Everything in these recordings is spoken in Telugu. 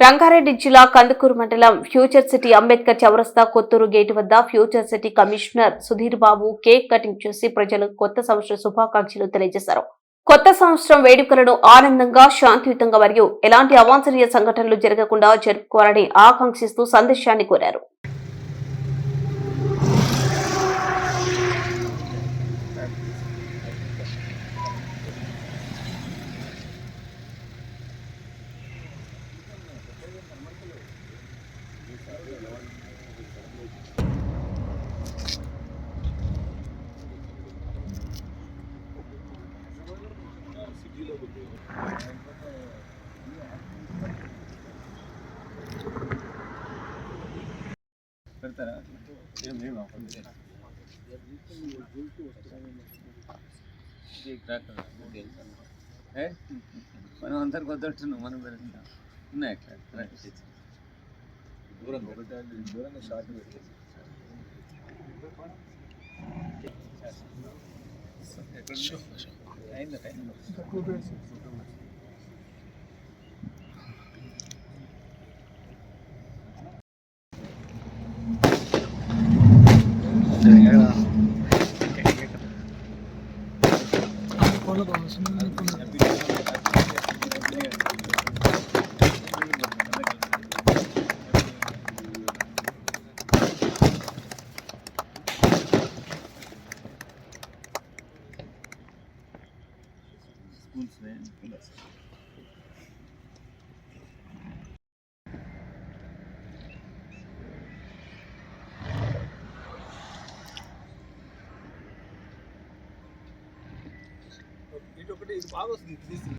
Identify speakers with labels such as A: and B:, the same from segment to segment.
A: రంగారెడ్డి జిల్లా కందుకూరు మండలం ఫ్యూచర్ సిటీ అంబేద్కర్ చౌరస్తా కొత్తూరు గేటు వద్ద future city commissioner Sudheer Babu cake cutting చేసి ప్రజలకు కొత్త సంవత్సర శుభాకాంక్షలు తెలియజేశారు. కొత్త సంవత్సరం వేడుకలను ఆనందంగా శాంతియుతంగా మరియు ఎలాంటి అవాంఛనీయ సంఘటనలు జరగకుండా జరుపుకోవాలని ఆకాంక్షిస్తూ సందేశాన్ని కోరారు
B: Thank you. మనం అందరికి వద్దట్టున్నాం మనం పెడుతున్నాం ఉన్నాయి అక్కడ రండి. దూరం கொண்டு போகணும் சின்ன అయిందా టైం ఇటొకటి ఇది బాగా వస్తుంది తీసి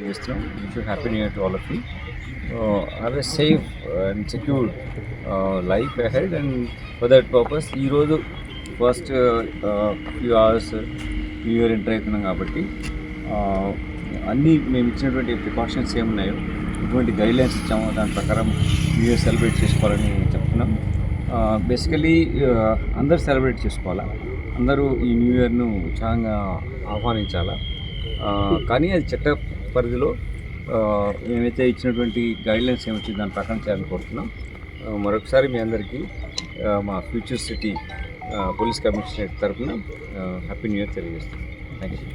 C: చేస్తున్నాం wish happy new year to all of you Have a safe and secure life ahead and for that purpose ఈరోజు first few hours new year enter అవుతున్నాం కాబట్టి uh, అన్నీ మేము ఇచ్చినటువంటి ప్రికాషన్స్ ఏమున్నాయో ఎటువంటి గైడ్లైన్స్ ఇచ్చామో. దాని ప్రకారం న్యూ ఇయర్ సెలబ్రేట్ చేసుకోవాలని చెప్తున్నాం. Uh, బేసికలీ uh, అందరూ సెలబ్రేట్ చేసుకోవాలా? అందరూ ఈ న్యూ ఇయర్ను ఉత్సాహంగా ఆహ్వానించాలా? కానీ అది చట్ట పరిధిలో మేమైతే ఇచ్చినటువంటి గైడ్లైన్స్ ఏమొచ్చింది దాని ప్రకారం చేయాలని కోరుతున్నాం మరొకసారి మీ అందరికీ మా ఫ్యూచర్ సిటీ పోలీస్ కమిషనరేట్ తరఫున హ్యాపీ న్యూ ఇయర్ తెలియజేస్తున్నాం. Thank you